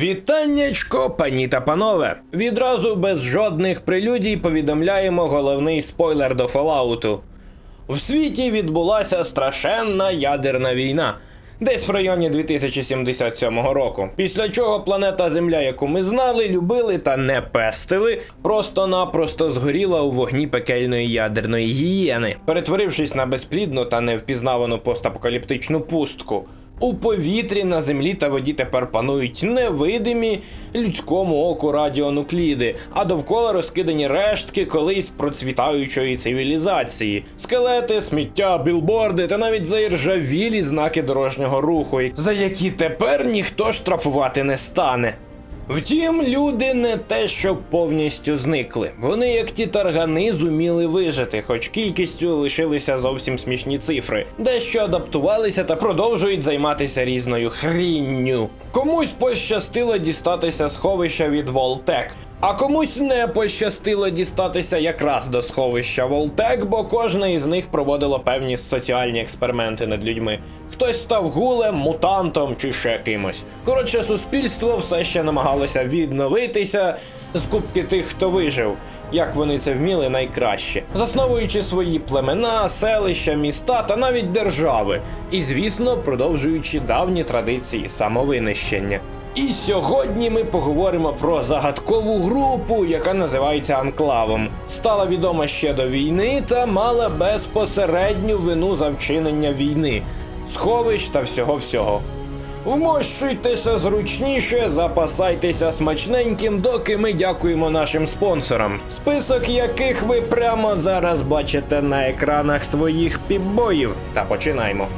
Вітаннячко, пані та панове! Відразу без жодних прелюдій повідомляємо головний спойлер до Fallout. В світі відбулася страшенна ядерна війна. Десь в районі 2077 року. Після чого планета Земля, яку ми знали, любили та не пестили, просто-напросто згоріла у вогні пекельної ядерної гієни, перетворившись на безплідну та невпізнавану постапокаліптичну пустку. У повітрі на землі та воді тепер панують невидимі людському оку радіонукліди, а довкола розкидані рештки колись процвітаючої цивілізації, скелети, сміття, білборди та навіть заіржавілі знаки дорожнього руху, за які тепер ніхто штрафувати не стане. Втім, люди не те, що повністю зникли. Вони, як ті таргани, зуміли вижити, хоч кількістю лишилися зовсім смішні цифри, дещо адаптувалися та продовжують займатися різною хрінню. Комусь пощастило дістатися сховища від Волтек. А комусь не пощастило дістатися якраз до сховища Волтек, бо кожна із них проводила певні соціальні експерименти над людьми. Хтось став гулем, мутантом чи ще кимось. Коротше, суспільство все ще намагалося відновитися з кубки тих, хто вижив, як вони це вміли найкраще, засновуючи свої племена, селища, міста та навіть держави, і, звісно, продовжуючи давні традиції самовинищення. І сьогодні ми поговоримо про загадкову групу, яка називається Анклавом. Стала відома ще до війни та мала безпосередню вину за вчинення війни, сховищ та всього всього. Вмощуйтеся зручніше, запасайтеся смачненьким, доки ми дякуємо нашим спонсорам, список яких ви прямо зараз бачите на екранах своїх піпбоїв. Та починаємо.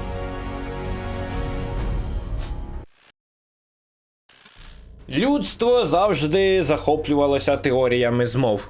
Людство завжди захоплювалося теоріями змов.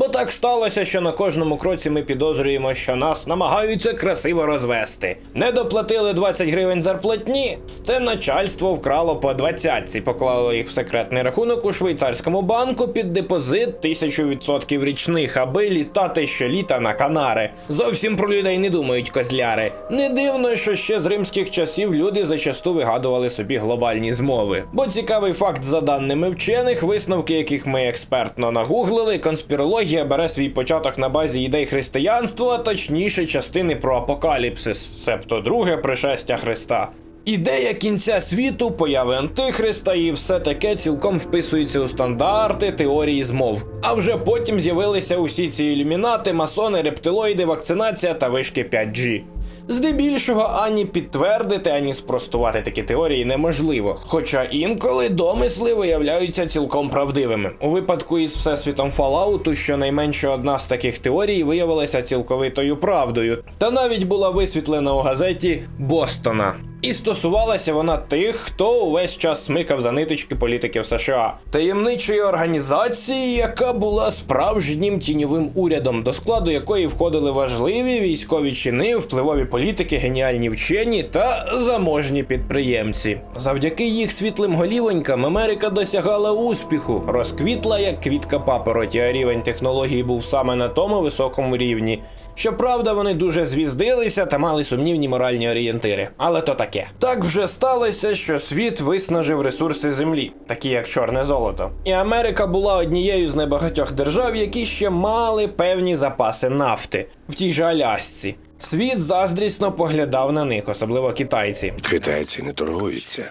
Бо так сталося, що на кожному кроці ми підозрюємо, що нас намагаються красиво розвести. Не доплатили 20 гривень зарплатні. Це начальство вкрало по 20 поклало їх в секретний рахунок у швейцарському банку під депозит 1000% річних, аби літати щоліта на Канари. Зовсім про людей не думають козляри. Не дивно, що ще з римських часів люди зачасту вигадували собі глобальні змови. Бо цікавий факт, за даними вчених, висновки яких ми експертно нагуглили, конспірологія бере свій початок на базі ідей християнства, точніше частини про апокаліпсис, себто друге пришестя Христа. Ідея кінця світу, появи антихриста і все таке цілком вписується у стандарти теорії змов. А вже потім з'явилися усі ці ілюмінати, масони, рептилоїди, вакцинація та вишки 5G. Здебільшого ані підтвердити, ані спростувати такі теорії неможливо. Хоча інколи домисли виявляються цілком правдивими. У випадку із всесвітом Фалауту, щонайменше одна з таких теорій виявилася цілковитою правдою, та навіть була висвітлена у газеті Бостона. І стосувалася вона тих, хто увесь час смикав за ниточки політиків США, таємничої організації, яка була справжнім тіньовим урядом, до складу якої входили важливі військові чини, впливові політики, геніальні вчені та заможні підприємці. Завдяки їх світлим голівонькам Америка досягала успіху, розквітла як квітка папороті, а рівень технологій був саме на тому високому рівні. Щоправда, вони дуже звіздилися та мали сумнівні моральні орієнтири, але то таке. Так вже сталося, що світ виснажив ресурси землі, такі як чорне золото. І Америка була однією з небагатьох держав, які ще мали певні запаси нафти в тій же Алясці. Світ заздрісно поглядав на них, особливо китайці. Китайці не торгуються.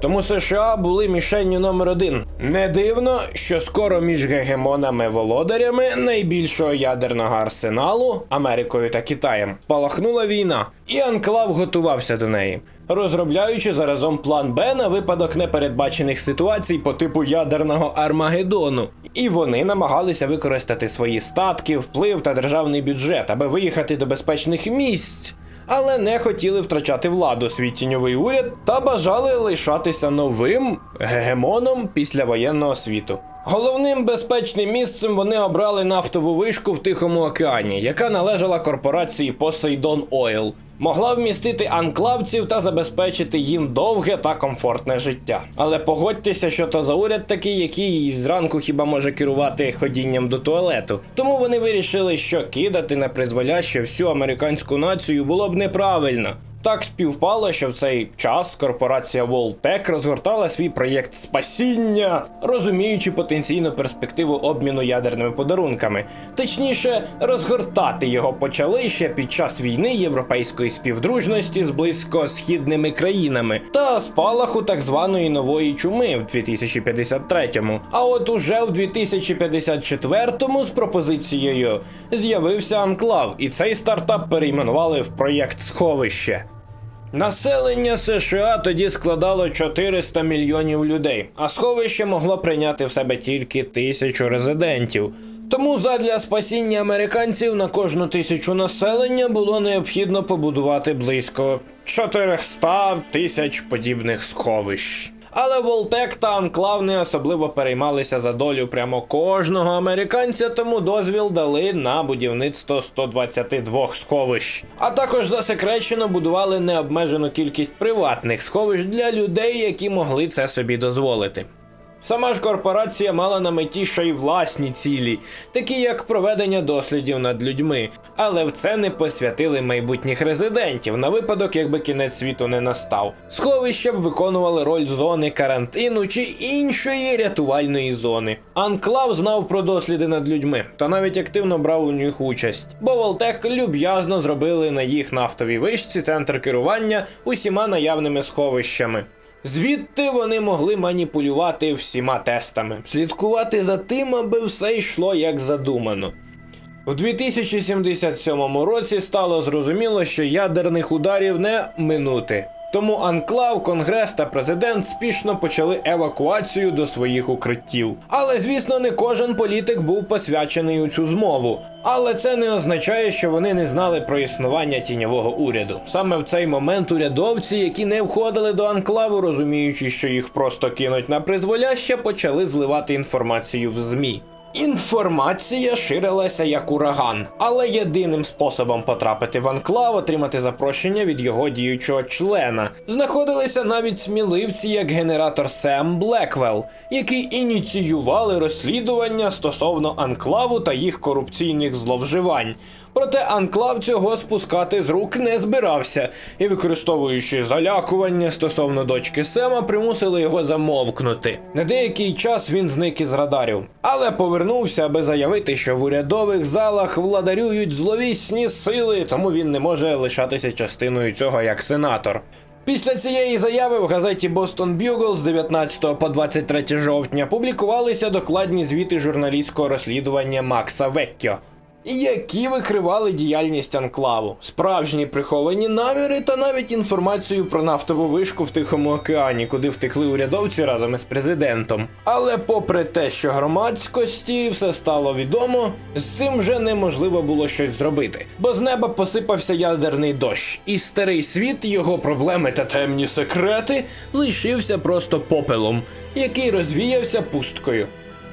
Тому США були мішенню номер один. Не дивно, що скоро між гегемонами-володарями найбільшого ядерного арсеналу Америкою та Китаєм спалахнула війна, і Анклав готувався до неї. Розробляючи заразом план Б на випадок непередбачених ситуацій по типу ядерного Армагеддону, і вони намагалися використати свої статки, вплив та державний бюджет, аби виїхати до безпечних місць але не хотіли втрачати владу свій тіньовий уряд та бажали лишатися новим гегемоном післявоєнного світу. Головним безпечним місцем вони обрали нафтову вишку в Тихому океані, яка належала корпорації Poseidon Oil. Могла вмістити анклавців та забезпечити їм довге та комфортне життя. Але погодьтеся, що то за уряд такий, який зранку хіба може керувати ходінням до туалету. Тому вони вирішили, що кидати на призволяще всю американську націю було б неправильно. Так співпало, що в цей час корпорація Волтек розгортала свій проєкт спасіння, розуміючи потенційну перспективу обміну ядерними подарунками. Точніше, розгортати його почали ще під час війни європейської співдружності з близькосхідними країнами та спалаху так званої нової чуми в 2053-му. А от уже в 2054-му з пропозицією з'явився Анклав, і цей стартап перейменували в проєкт Сховище. Населення США тоді складало 400 мільйонів людей, а сховище могло прийняти в себе тільки тисячу резидентів. Тому задля спасіння американців на кожну тисячу населення було необхідно побудувати близько 400 тисяч подібних сховищ. Але Волтек та Анклав не особливо переймалися за долю прямо кожного американця, тому дозвіл дали на будівництво 122 сховищ. А також засекречено будували необмежену кількість приватних сховищ для людей, які могли це собі дозволити. Сама ж корпорація мала на меті ще й власні цілі, такі як проведення дослідів над людьми, але в це не посвятили майбутніх резидентів на випадок, якби кінець світу не настав. Сховища б виконували роль зони карантину чи іншої рятувальної зони. Анклав знав про досліди над людьми та навіть активно брав у них участь, бо Волтек люб'язно зробили на їх нафтовій вишці центр керування усіма наявними сховищами. Звідти вони могли маніпулювати всіма тестами, слідкувати за тим, аби все йшло як задумано. У 2077 році стало зрозуміло, що ядерних ударів не минути. Тому Анклав, Конгрес та президент спішно почали евакуацію до своїх укриттів. Але звісно, не кожен політик був посвячений у цю змову. Але це не означає, що вони не знали про існування тіньового уряду. Саме в цей момент урядовці, які не входили до анклаву, розуміючи, що їх просто кинуть на призволяще, почали зливати інформацію в ЗМІ. Інформація ширилася як ураган, але єдиним способом потрапити в анклав, отримати запрошення від його діючого члена, знаходилися навіть сміливці, як генератор Сем Блеквелл, які ініціювали розслідування стосовно анклаву та їх корупційних зловживань. Проте анклав цього спускати з рук не збирався, і, використовуючи залякування стосовно дочки Сема, примусили його замовкнути. На деякий час він зник із радарів, але повернувся, аби заявити, що в урядових залах владарюють зловісні сили, тому він не може лишатися частиною цього як сенатор. Після цієї заяви в газеті Boston Bugle з 19 по 23 жовтня публікувалися докладні звіти журналістського розслідування Макса Веккьо які викривали діяльність анклаву, справжні приховані наміри та навіть інформацію про нафтову вишку в Тихому океані, куди втекли урядовці разом із президентом. Але попри те, що громадськості все стало відомо, з цим вже неможливо було щось зробити, бо з неба посипався ядерний дощ, і старий світ, його проблеми та темні секрети лишився просто попелом, який розвіявся пусткою.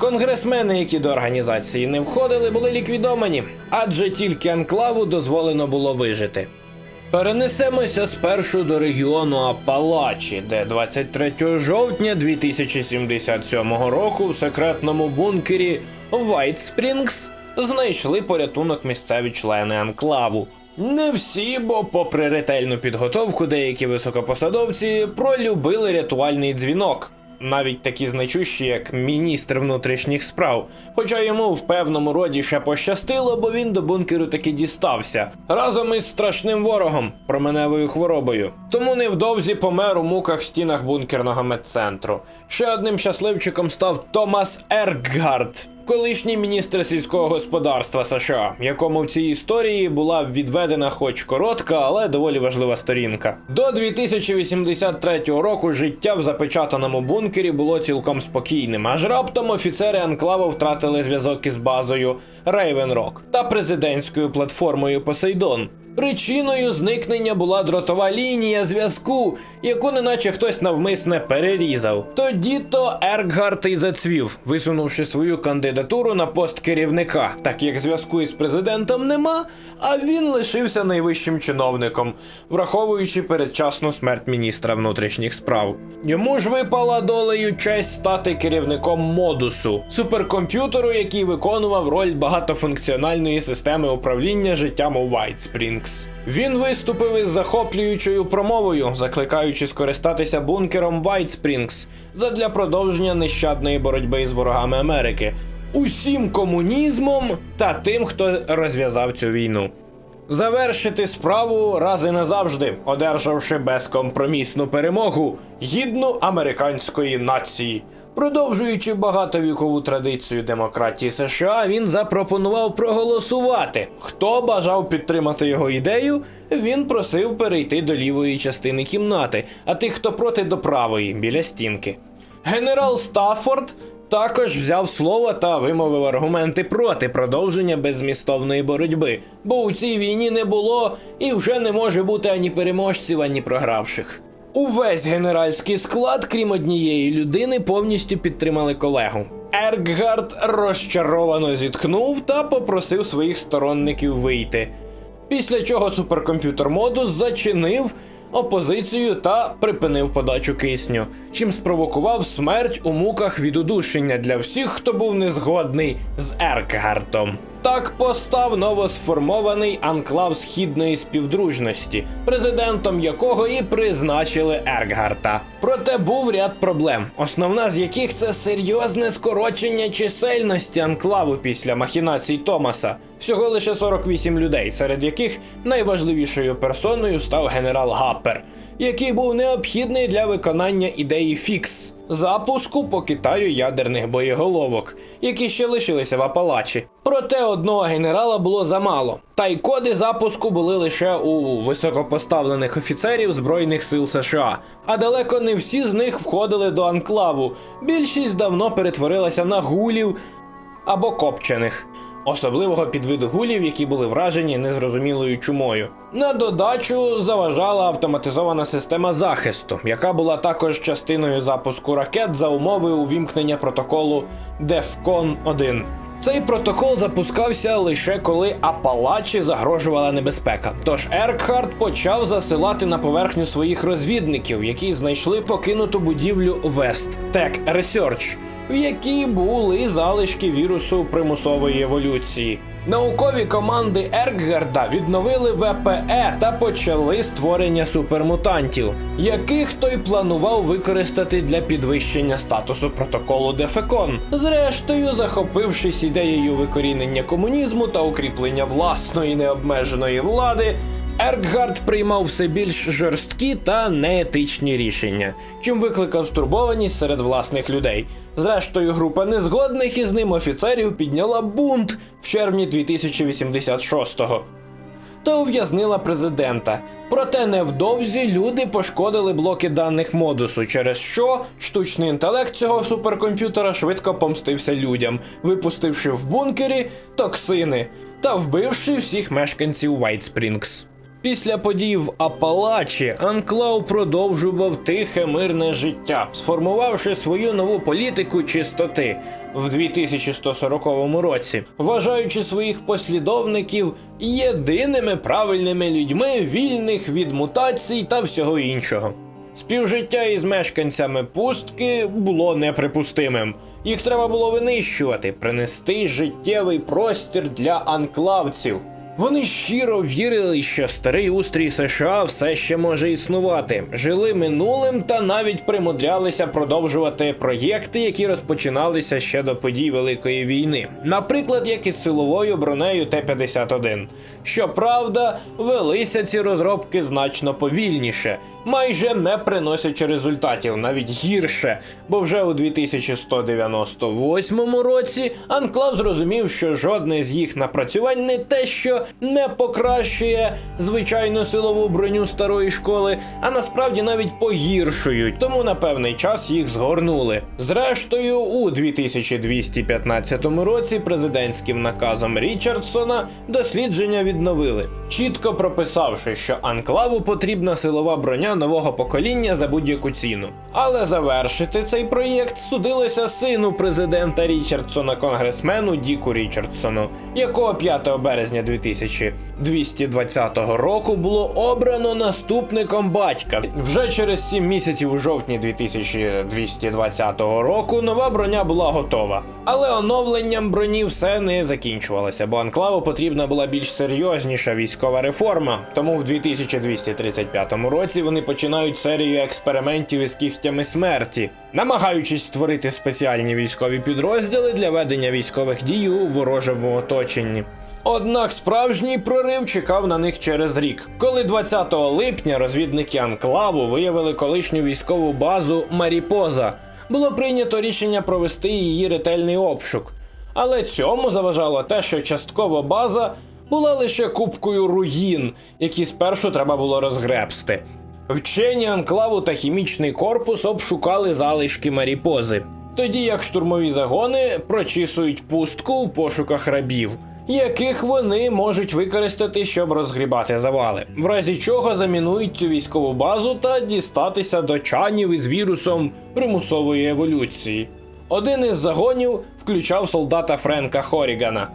Конгресмени, які до організації не входили, були ліквідовані, адже тільки анклаву дозволено було вижити. Перенесемося спершу до регіону Апалачі, де 23 жовтня 2077 року в секретному бункері White Springs знайшли порятунок місцеві члени анклаву. Не всі, бо, попри ретельну підготовку, деякі високопосадовці пролюбили рятувальний дзвінок навіть такі значущі, як міністр внутрішніх справ. Хоча йому в певному роді ще пощастило, бо він до бункеру таки дістався разом із страшним ворогом, променевою хворобою. Тому невдовзі помер у муках в стінах бункерного медцентру. Ще одним щасливчиком став Томас Ерггард. Колишній міністр сільського господарства США, якому в цій історії була відведена хоч коротка, але доволі важлива сторінка. До 2083 року життя в запечатаному бункері було цілком спокійним, аж раптом офіцери анклаву втратили зв'язок із базою Рейвен Рок та президентською платформою Посейдон. Причиною зникнення була дротова лінія зв'язку, яку неначе хтось навмисне перерізав. Тоді то Ерггард і зацвів, висунувши свою кандидатуру на пост керівника, так як зв'язку із президентом нема, а він лишився найвищим чиновником, враховуючи передчасну смерть міністра внутрішніх справ. Йому ж випала долею честь стати керівником модусу, суперкомп'ютеру, який виконував роль багатофункціональної системи управління життям у White Спрінгс. Він виступив із захоплюючою промовою, закликаючи скористатися бункером Springs задля продовження нещадної боротьби з ворогами Америки, усім комунізмом та тим, хто розв'язав цю війну. Завершити справу раз і назавжди, одержавши безкомпромісну перемогу гідну американської нації. Продовжуючи багатовікову традицію демократії США, він запропонував проголосувати. Хто бажав підтримати його ідею, він просив перейти до лівої частини кімнати, а тих, хто проти до правої, біля стінки. Генерал Стаффорд також взяв слово та вимовив аргументи проти продовження беззмістовної боротьби, бо у цій війні не було і вже не може бути ані переможців, ані програвших. Увесь генеральський склад, крім однієї людини, повністю підтримали колегу. Ерггард розчаровано зітхнув та попросив своїх сторонників вийти. Після чого суперкомп'ютер модус зачинив опозицію та припинив подачу кисню, чим спровокував смерть у муках від удушення для всіх, хто був незгодний з Еркгартом. Так постав новосформований анклав східної співдружності, президентом якого і призначили Ерггарта. Проте був ряд проблем, основна з яких це серйозне скорочення чисельності анклаву після махінацій Томаса. Всього лише 48 людей, серед яких найважливішою персоною став генерал Гаппер, який був необхідний для виконання ідеї фікс запуску по Китаю ядерних боєголовок, які ще лишилися в Апалачі. Проте одного генерала було замало, та й коди запуску були лише у високопоставлених офіцерів Збройних сил США. А далеко не всі з них входили до анклаву. Більшість давно перетворилася на гулів або копчених. Особливого підвиду гулів, які були вражені незрозумілою чумою. На додачу заважала автоматизована система захисту, яка була також частиною запуску ракет за умови увімкнення протоколу DEFCON 1. Цей протокол запускався лише коли Апалачі загрожувала небезпека. Тож Еркхард почав засилати на поверхню своїх розвідників, які знайшли покинуту будівлю West Tech Research, в якій були залишки вірусу примусової еволюції. Наукові команди Еркгарда відновили ВПЕ та почали створення супермутантів, яких той планував використати для підвищення статусу протоколу Дефекон, зрештою захопившись ідеєю викорінення комунізму та укріплення власної необмеженої влади. Еркгард приймав все більш жорсткі та неетичні рішення, чим викликав стурбованість серед власних людей. Зрештою, група незгодних із ним офіцерів підняла бунт в червні 2086-го та ув'язнила президента. Проте невдовзі люди пошкодили блоки даних модусу, через що штучний інтелект цього суперкомп'ютера швидко помстився людям, випустивши в бункері токсини та вбивши всіх мешканців White Springs. Після подій в Апалачі Анклав продовжував тихе мирне життя, сформувавши свою нову політику чистоти в 2140 році, вважаючи своїх послідовників єдиними правильними людьми, вільних від мутацій та всього іншого. Співжиття із мешканцями пустки було неприпустимим. Їх треба було винищувати, принести життєвий простір для анклавців. Вони щиро вірили, що старий устрій США все ще може існувати, жили минулим та навіть примудрялися продовжувати проєкти, які розпочиналися ще до подій Великої війни, наприклад, як із силовою бронею Т-51. Щоправда, велися ці розробки значно повільніше, майже не приносячи результатів, навіть гірше, бо вже у 2198 році Анклав зрозумів, що жодне з їх напрацювань не те, що не покращує звичайну силову броню старої школи, а насправді навіть погіршують, тому на певний час їх згорнули. Зрештою, у 2215 році президентським наказом Річардсона дослідження відновили, чітко прописавши, що анклаву потрібна силова броня нового покоління за будь-яку ціну. Але завершити цей проєкт судилося сину президента Річардсона, конгресмену Діку Річардсону, якого 5 березня 2220 року було обрано наступником батька. Вже через 7 місяців у жовтні 2220 року нова броня була готова. Але оновленням броні все не закінчувалося, бо анклаву потрібна була більш серйозніша військова реформа. Тому в 2235 році вони починають серію експериментів із кігтями смерті, намагаючись створити спеціальні військові підрозділи для ведення військових дій у ворожому оточенні. Однак справжній прорив чекав на них через рік, коли 20 липня розвідники Анклаву виявили колишню військову базу Маріпоза. Було прийнято рішення провести її ретельний обшук. Але цьому заважало те, що частково база була лише купкою руїн, які спершу треба було розгребсти. Вчені анклаву та хімічний корпус обшукали залишки Маріпози, тоді як штурмові загони прочісують пустку в пошуках рабів, яких вони можуть використати, щоб розгрібати завали, в разі чого замінують цю військову базу та дістатися до чанів із вірусом примусової еволюції. Один із загонів включав солдата Френка Хорігана,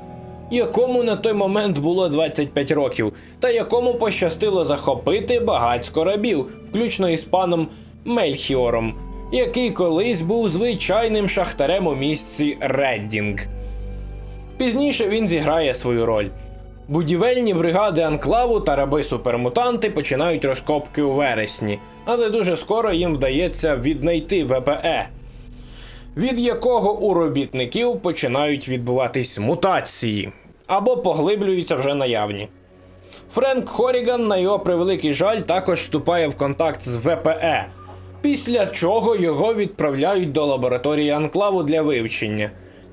якому на той момент було 25 років, та якому пощастило захопити багатько рабів, включно із паном Мельхіором, який колись був звичайним шахтарем у місці Реддінг. Пізніше він зіграє свою роль. Будівельні бригади Анклаву та раби супермутанти починають розкопки у вересні, але дуже скоро їм вдається віднайти ВПЕ, від якого у робітників починають відбуватись мутації або поглиблюються вже наявні. Френк Хоріган, на його превеликий жаль, також вступає в контакт з ВПЕ, після чого його відправляють до лабораторії Анклаву для вивчення.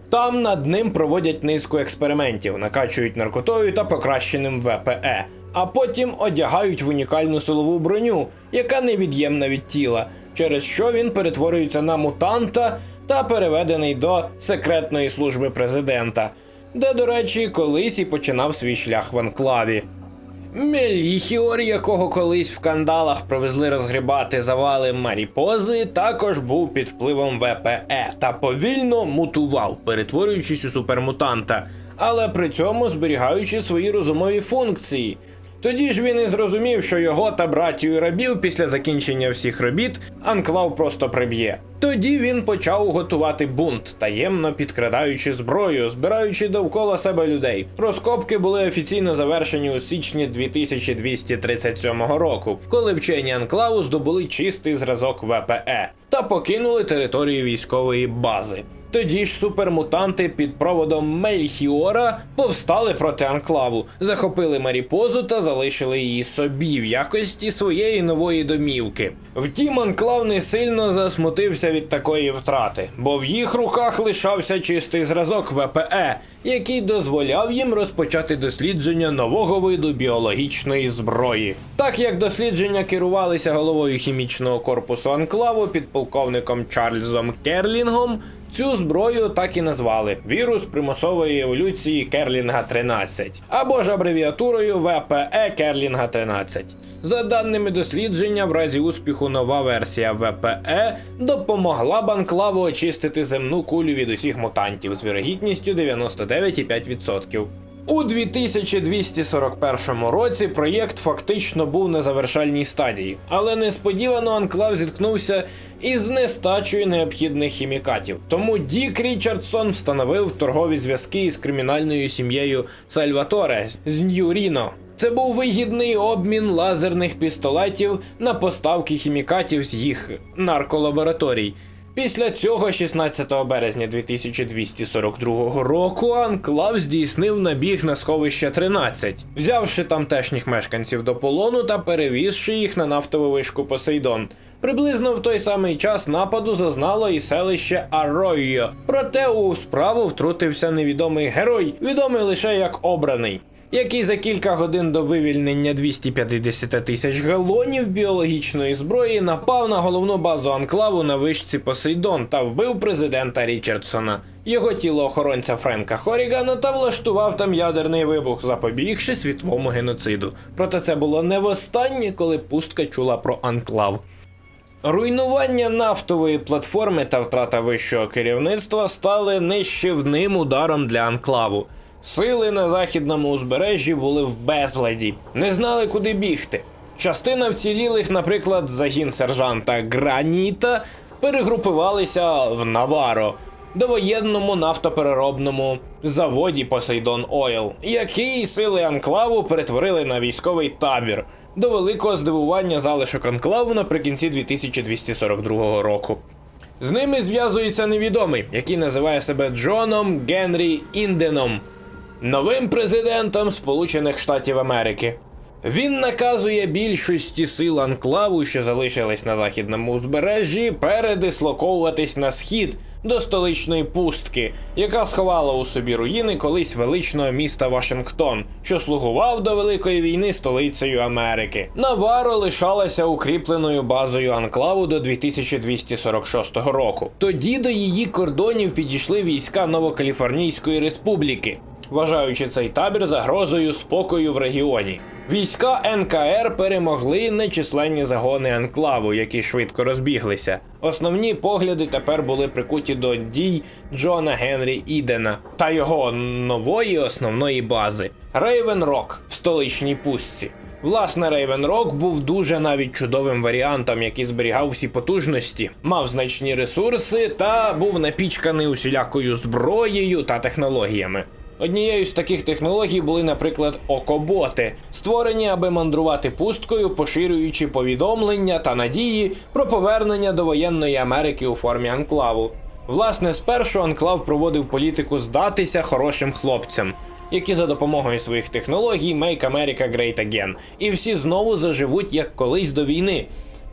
Там над ним проводять низку експериментів, накачують наркотою та покращеним ВПЕ, а потім одягають в унікальну силову броню, яка невід'ємна від тіла, через що він перетворюється на мутанта та переведений до секретної служби президента, де, до речі, колись і починав свій шлях в анклаві. Меліхіор, якого колись в кандалах привезли розгрібати завали Маріпози, також був під впливом ВПЕ та повільно мутував, перетворюючись у супермутанта, але при цьому зберігаючи свої розумові функції. Тоді ж він і зрозумів, що його та братію рабів після закінчення всіх робіт Анклав просто приб'є. Тоді він почав готувати бунт, таємно підкрадаючи зброю, збираючи довкола себе людей. Розкопки були офіційно завершені у січні 2237 року, коли вчені Анклаву здобули чистий зразок ВПЕ та покинули територію військової бази. Тоді ж супермутанти під проводом Мельхіора повстали проти анклаву, захопили Маріпозу та залишили її собі в якості своєї нової домівки. Втім, анклав не сильно засмутився від такої втрати, бо в їх руках лишався чистий зразок ВПЕ, який дозволяв їм розпочати дослідження нового виду біологічної зброї. Так як дослідження керувалися головою хімічного корпусу анклаву підполковником Чарльзом Керлінгом. Цю зброю так і назвали вірус примусової еволюції Керлінга 13 або ж абревіатурою ВПЕ Керлінга 13. За даними дослідження, в разі успіху нова версія ВПЕ допомогла б анклаву очистити земну кулю від усіх мутантів з вірогідністю 99,5%. У 2241 році проєкт фактично був на завершальній стадії, але несподівано Анклав зіткнувся із нестачею необхідних хімікатів. Тому Дік Річардсон встановив торгові зв'язки із кримінальною сім'єю Сальваторе з Нью-Ріно. Це був вигідний обмін лазерних пістолетів на поставки хімікатів з їх нарколабораторій. Після цього, 16 березня 2242 року, Анклав здійснив набіг на сховище 13, взявши тамтешніх мешканців до полону та перевізши їх на нафтову вишку Посейдон. Приблизно в той самий час нападу зазнало і селище Аройо. Проте у справу втрутився невідомий герой, відомий лише як обраний. який за кілька годин до вивільнення 250 тисяч галонів біологічної зброї напав на головну базу анклаву на вишці Посейдон та вбив президента Річардсона, його тілоохоронця Френка Хорігана та влаштував там ядерний вибух, запобігши світовому геноциду. Проте це було не востаннє, коли пустка чула про анклав. Руйнування нафтової платформи та втрата вищого керівництва стали нищівним ударом для анклаву. Сили на західному узбережжі були в безладі, не знали, куди бігти. Частина вцілілих, наприклад, загін сержанта Граніта, перегрупувалися в Наваро, довоєнному нафтопереробному заводі Посейдон Ойл, який сили анклаву перетворили на військовий табір до великого здивування залишок анклаву наприкінці 2242 року. З ними зв'язується невідомий, який називає себе Джоном Генрі Інденом, новим президентом Сполучених Штатів Америки. Він наказує більшості сил анклаву, що залишились на західному узбережжі, передислоковуватись на схід до столичної пустки, яка сховала у собі руїни колись величного міста Вашингтон, що слугував до Великої війни столицею Америки. Наваро лишалася укріпленою базою анклаву до 2246 року. Тоді до її кордонів підійшли війська Новокаліфорнійської республіки, вважаючи цей табір загрозою спокою в регіоні. Війська НКР перемогли нечисленні загони анклаву, які швидко розбіглися. Основні погляди тепер були прикуті до дій Джона Генрі Ідена та його нової основної бази Рейвен Рок в столичній пустці. Власне, Рейвен Рок був дуже навіть чудовим варіантом, який зберігав всі потужності, мав значні ресурси та був напічканий усілякою зброєю та технологіями. Однією з таких технологій були, наприклад, окоботи, створені, аби мандрувати пусткою, поширюючи повідомлення та надії про повернення до воєнної Америки у формі анклаву. Власне, спершу анклав проводив політику здатися хорошим хлопцям, які за допомогою своїх технологій Make America Great Again, і всі знову заживуть як колись до війни.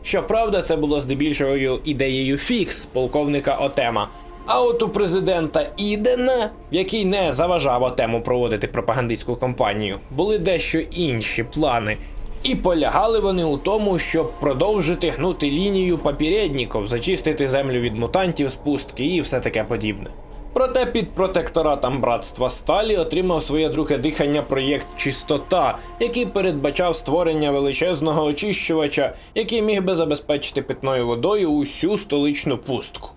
Щоправда, це було здебільшого ідеєю фікс полковника Отема. А от у президента Ідена, який не заважав Отему проводити пропагандистську кампанію, були дещо інші плани. І полягали вони у тому, щоб продовжити гнути лінію папірєдніків, зачистити землю від мутантів з пустки і все таке подібне. Проте під протекторатом братства Сталі отримав своє друге дихання проєкт Чистота, який передбачав створення величезного очищувача, який міг би забезпечити питною водою усю столичну пустку.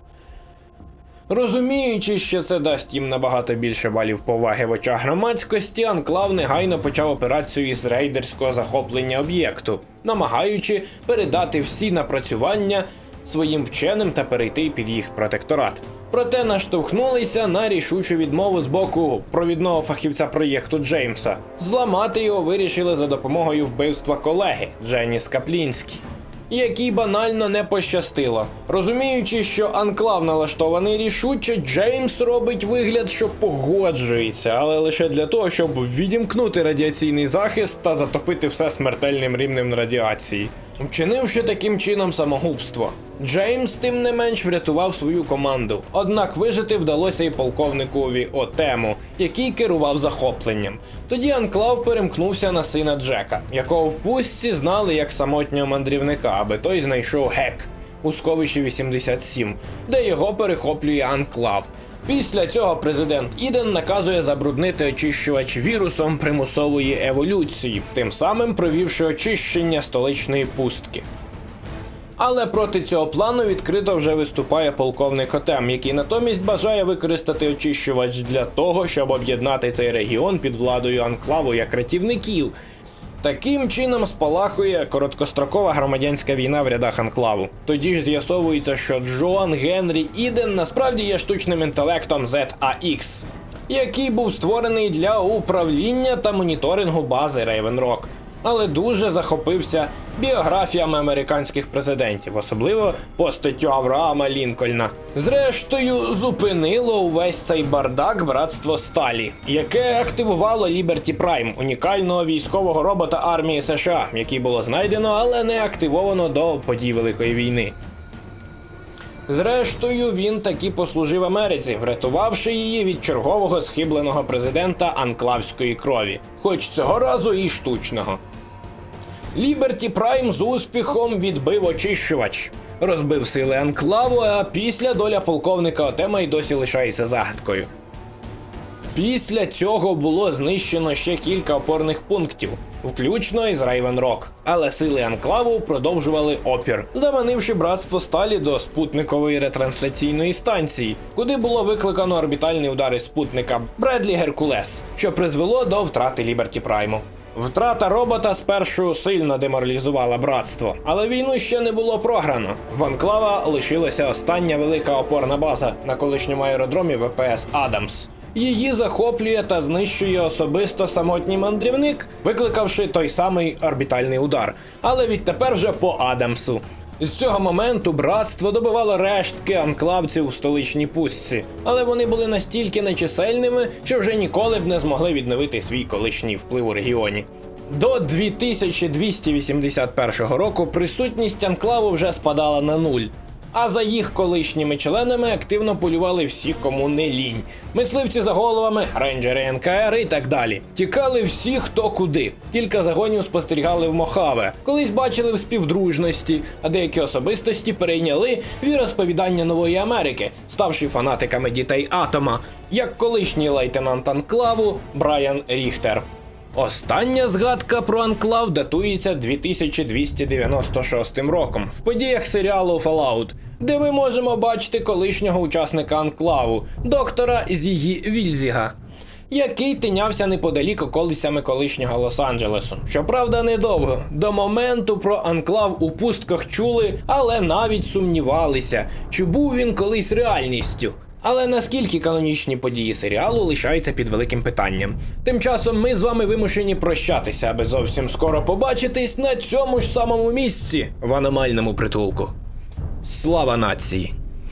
Розуміючи, що це дасть їм набагато більше балів поваги в очах громадськості, Анклав негайно почав операцію із рейдерського захоплення об'єкту, намагаючи передати всі напрацювання своїм вченим та перейти під їх протекторат. Проте наштовхнулися на рішучу відмову з боку провідного фахівця проєкту Джеймса. Зламати його вирішили за допомогою вбивства колеги Дженіс Каплінський якій банально не пощастило. Розуміючи, що анклав налаштований рішуче, Джеймс робить вигляд, що погоджується, але лише для того, щоб відімкнути радіаційний захист та затопити все смертельним рівнем радіації. Вчинивши таким чином самогубство, Джеймс тим не менш врятував свою команду. Однак вижити вдалося і полковникові Отему, який керував захопленням. Тоді Анклав перемкнувся на сина Джека, якого в пустці знали як самотнього мандрівника, аби той знайшов гек у сховищі 87, де його перехоплює Анклав. Після цього президент Іден наказує забруднити очищувач вірусом примусової еволюції, тим самим провівши очищення столичної пустки. Але проти цього плану відкрито вже виступає полковник Отем, який натомість бажає використати очищувач для того, щоб об'єднати цей регіон під владою анклаву як рятівників. Таким чином спалахує короткострокова громадянська війна в рядах анклаву. Тоді ж з'ясовується, що Джон Генрі Іден насправді є штучним інтелектом ZAX, який був створений для управління та моніторингу бази Rock, але дуже захопився біографіями американських президентів, особливо постаттю Авраама Лінкольна. Зрештою, зупинило увесь цей бардак братство Сталі, яке активувало Liberty Prime, унікального військового робота армії США, який було знайдено, але не активовано до подій Великої війни. Зрештою, він таки послужив Америці, врятувавши її від чергового схибленого президента анклавської крові, хоч цього разу і штучного. Ліберті Прайм з успіхом відбив очищувач, розбив сили анклаву, а після доля полковника Отема й досі лишається загадкою. Після цього було знищено ще кілька опорних пунктів, включно із Рейвен Рок. Але сили анклаву продовжували опір, заманивши братство сталі до спутникової ретрансляційної станції, куди було викликано орбітальний удар із спутника Бредлі Геркулес, що призвело до втрати Ліберті Прайму. Втрата робота спершу сильно деморалізувала братство, але війну ще не було програно. В Анклава лишилася остання велика опорна база на колишньому аеродромі ВПС Адамс. Її захоплює та знищує особисто самотній мандрівник, викликавши той самий орбітальний удар, але відтепер вже по Адамсу. З цього моменту братство добивало рештки анклавців у столичній пустці, але вони були настільки нечисельними, що вже ніколи б не змогли відновити свій колишній вплив у регіоні. До 2281 року присутність анклаву вже спадала на нуль. А за їх колишніми членами активно полювали всі, кому не лінь. Мисливці за головами, рейнджери НКР і так далі. Тікали всі, хто куди. Кілька загонів спостерігали в Мохаве, колись бачили в співдружності, а деякі особистості перейняли віросповідання нової Америки, ставши фанатиками дітей атома, як колишній лейтенант Анклаву Брайан Ріхтер. Остання згадка про анклав датується 2296 роком в подіях серіалу Fallout, де ми можемо бачити колишнього учасника анклаву, доктора Зігі Вільзіга, який тинявся неподалік околицями колишнього Лос-Анджелесу. Щоправда, недовго. До моменту про анклав у пустках чули, але навіть сумнівалися, чи був він колись реальністю. Але наскільки канонічні події серіалу лишаються під великим питанням. Тим часом ми з вами вимушені прощатися, аби зовсім скоро побачитись на цьому ж самому місці в аномальному притулку. Слава нації!